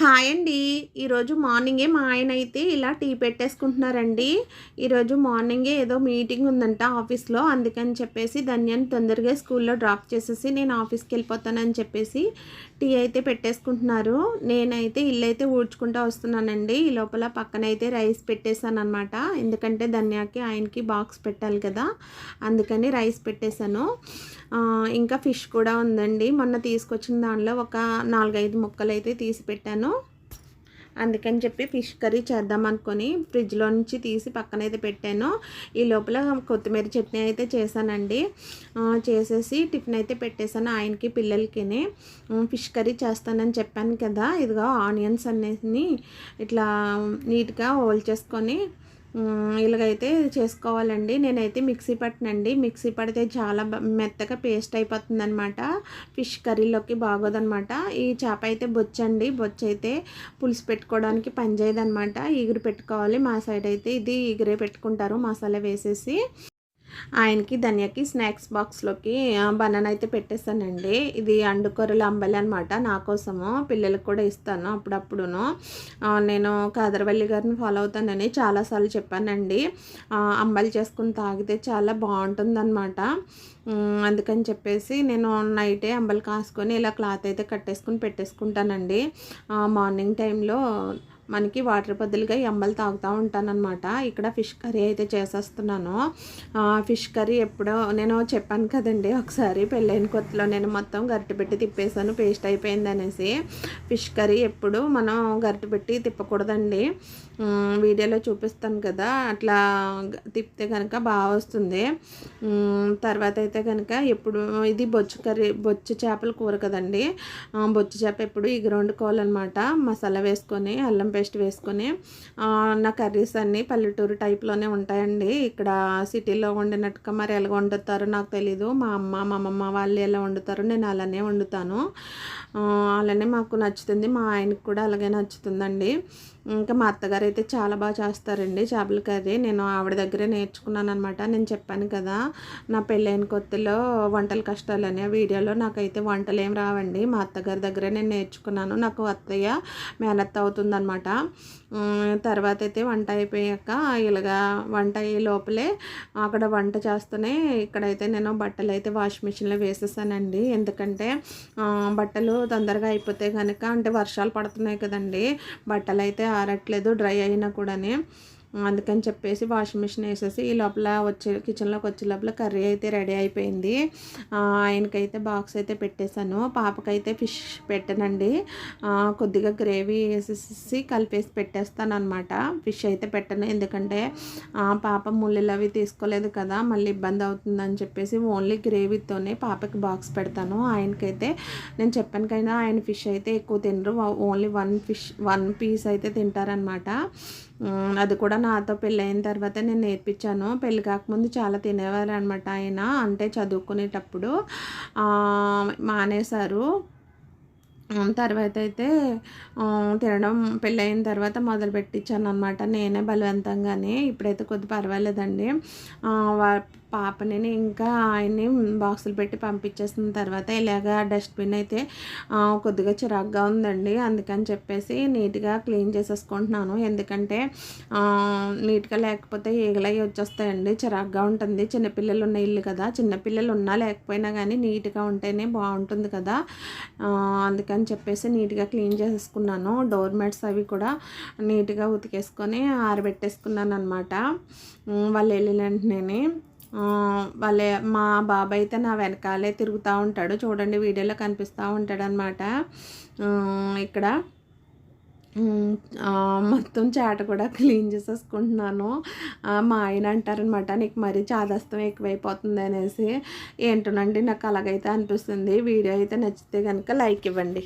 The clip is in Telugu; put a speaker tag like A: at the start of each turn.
A: హాయ్ అండి. ఈరోజు మార్నింగే మా ఆయన అయితే ఇలా టీ పెట్టేసుకుంటున్నారండి. ఈరోజు మార్నింగే ఏదో మీటింగ్ ఉందంట ఆఫీస్లో. అందుకని చెప్పేసి ధన్యాన్ని తొందరగా స్కూల్లో డ్రాప్ చేసేసి నేను ఆఫీస్కి వెళ్ళిపోతానని చెప్పేసి టీ అయితే పెట్టేసుకుంటున్నారు. నేనైతే ఇల్లు అయితే ఊడ్చుకుంటూ వస్తున్నానండి. ఈ లోపల పక్కన అయితే రైస్ పెట్టేశాను అనమాట ఎందుకంటే ధన్యాకి ఆయనకి బాక్స్ పెట్టాలి కదా. అందుకని రైస్ పెట్టేశాను. ఇంకా ఫిష్ కూడా ఉందండి. మొన్న తీసుకొచ్చిన దానిలో ఒక నాలుగైదు ముక్కలు అయితే తీసి పెట్టాను. అందుకని చెప్పి ఫిష్ కర్రీ చేద్దాం అనుకొని ఫ్రిడ్జ్లో నుంచి తీసి పక్కన అయితే పెట్టాను. ఈ లోపల కొత్తిమీర చట్నీ అయితే చేశానండి. చేసేసి టిఫిన్ అయితే పెట్టేశాను ఆయనకి పిల్లలకిని. ఫిష్ కర్రీ చేస్తానని చెప్పాను కదా ఇదిగో ఆనియన్స్ అనేసి ఇట్లా నీట్గా హోల్ చేసుకొని ఇలాగైతే చేసుకోవాలండి. నేనైతే మిక్సీ పట్టినండి. మిక్సీ పడితే చాలా మెత్తగా పేస్ట్ అయిపోతుంది అనమాట ఫిష్ కర్రీలోకి బాగోదనమాట ఈ చేప అయితే బొచ్చండి. బొచ్చ అయితే పులుసు పెట్టుకోవడానికి పనిచేయదనమాట ఈగురు పెట్టుకోవాలి. మా సైడ్ అయితే ఇది ఈగురే పెట్టుకుంటారు. మసాలా వేసేసి. ఆయనకి ధనియాకి స్నాక్స్ బాక్స్లోకి బనానా అయితే పెట్టేస్తానండి. ఇది అండుకొరలు అంబలి అనమాట నా కోసము. పిల్లలకు కూడా ఇస్తాను అప్పుడప్పుడును. నేను కాదరవల్లి గారిని ఫాలో అవుతానని చాలాసార్లు చెప్పానండి. అంబలి చేసుకుని తాగితే చాలా బాగుంటుందన్నమాట. అందుకని చెప్పేసి నేను నైటే అంబలి కాసుకొని ఇలా క్లాత్ అయితే కట్టేసుకుని పెట్టేసుకుంటానండి. మార్నింగ్ టైంలో మనకి వాటర్ బదులుగా ఎమ్మలు తాగుతూ ఉంటానన్నమాట. ఇక్కడ ఫిష్ కర్రీ అయితే చేసేస్తున్నాను. ఫిష్ కర్రీ ఎప్పుడో నేను చెప్పాను కదండి ఒకసారి పెళ్ళైన కొత్తలో నేను మొత్తం గరిటె పెట్టి తిప్పేసాను పేస్ట్ అయిపోయింది అనేసి. ఫిష్ కర్రీ ఎప్పుడు మనం గరిటె పెట్టి తిప్పకూడదండి. వీడియోలో చూపిస్తాను కదా అట్లా తిప్పితే కనుక బాగా వస్తుంది. తర్వాత అయితే కనుక ఎప్పుడు ఇది బొచ్చు కర్రీ బొచ్చు చేపల కూర కదండి. బొచ్చు చేప ఎప్పుడు ఈ వండుకోవాలన్నమాట మసాలా వేసుకొని అల్లం పేస్ట్ వేసుకొని నా కర్రీస్ అన్నీ పల్లెటూరు టైప్లోనే ఉంటాయండి. ఇక్కడ సిటీలో వండినట్టుగా మరి ఎలా వండుతారో నాకు తెలీదు. మా అమ్మ మా అమ్మమ్మ వాళ్ళు ఎలా వండుతారో నేను అలానే వండుతాను. అలానే మాకు నచ్చుతుంది. మా ఆయనకు కూడా అలాగే నచ్చుతుందండి. ఇంకా మా అత్తగారు అయితే చాలా బాగా చేస్తారండి చేపల కర్రీ. నేను ఆవిడ దగ్గరే నేర్చుకున్నాను అనమాట నేను చెప్పాను కదా నా పెళ్ళైన కొత్తలో వంటల కష్టాలని ఆ వీడియోలో నాకైతే వంటలు ఏం రావండి. మా అత్తగారి దగ్గరే నేను నేర్చుకున్నాను. నాకు అత్తయ్య మేనత్త అవుతుందనమాట తర్వాత అయితే వంట అయిపోయాక ఇలాగా వంట అయ్యే లోపలే అక్కడ వంట చేస్తూనే ఇక్కడైతే నేను బట్టలు అయితే వాషింగ్ మిషన్లో వేసేసానండి. ఎందుకంటే బట్టలు తొందరగా అయిపోతే కనుక అంటే వర్షాలు పడుతున్నాయి కదండి. బట్టలు అయితే ఆరట్లేదు డ్రై అయినా కూడానే. అందుకని చెప్పేసి వాషింగ్ మిషన్ వేసేసి ఈ లోపల వచ్చే కిచెన్లోకి వచ్చే లోపల కర్రీ అయితే రెడీ అయిపోయింది. ఆయనకైతే బాక్స్ అయితే పెట్టేశాను. పాపకైతే ఫిష్ పెట్టనండి. కొద్దిగా గ్రేవీ వేసేసి కలిపేసి పెట్టేస్తాను అనమాట ఫిష్ అయితే పెట్టను. ఎందుకంటే పాప ముళ్ళు అవి తీసుకోలేదు కదా మళ్ళీ ఇబ్బంది అవుతుందని చెప్పేసి ఓన్లీ గ్రేవీతోనే పాపకి బాక్స్ పెడతాను. ఆయనకైతే నేను చెప్పాను కదా ఆయన ఫిష్ అయితే ఎక్కువ తినరు. Only one fish one piece అయితే తింటారనమాట అది కూడా నాతో పెళ్ళైన తర్వాత నేను నేర్పించాను. పెళ్ళి కాకముందు చాలా తినేవారు అనమాట ఆయన. అంటే చదువుకునేటప్పుడు మానేశారు. తర్వాత అయితే తినడం పెళ్ళయిన తర్వాత మొదలు పెట్టించాను అనమాట నేనే బలవంతంగానే. ఇప్పుడైతే కొద్ది పర్వాలేదండి. పాపని ఇంకా ఆయన్ని బాక్సులు పెట్టి పంపించేసిన తర్వాత ఇలాగా డస్ట్బిన్ అయితే కొద్దిగా చిరాగ్గా ఉందండి. అందుకని చెప్పేసి నీట్గా క్లీన్ చేసేసుకుంటున్నాను. ఎందుకంటే నీట్గా లేకపోతే ఈగలై వచ్చేస్తాయండి. చిరాగ్గా ఉంటుంది. చిన్నపిల్లలు ఉన్న ఇల్లు కదా. చిన్నపిల్లలు ఉన్నా లేకపోయినా కానీ నీట్గా ఉంటేనే బాగుంటుంది కదా. అందుకని చెప్పేసి నీట్గా క్లీన్ చేసేసుకున్నాను. డోర్ మ్యాట్స్ అవి కూడా నీట్గా ఉతికేసుకొని ఆరబెట్టేసుకున్నాను అనమాట వాళ్ళు వెళ్ళిన వెంటనే వాళ్ళే మా బాబాయ్ అయితే నా వెనకాలే తిరుగుతూ ఉంటాడు. చూడండి వీడియోలో కనిపిస్తూ ఉంటాడు అనమాట ఇక్కడ మొత్తం చాట కూడా క్లీన్ చేసేసుకుంటున్నాను. మా ఆయన అంటారనమాట నీకు మరీ చాదస్తం ఎక్కువైపోతుంది అనేసి. ఏంటోనండి నాకు అలాగైతే అనిపిస్తుంది. వీడియో అయితే నచ్చితే కనుక లైక్ ఇవ్వండి.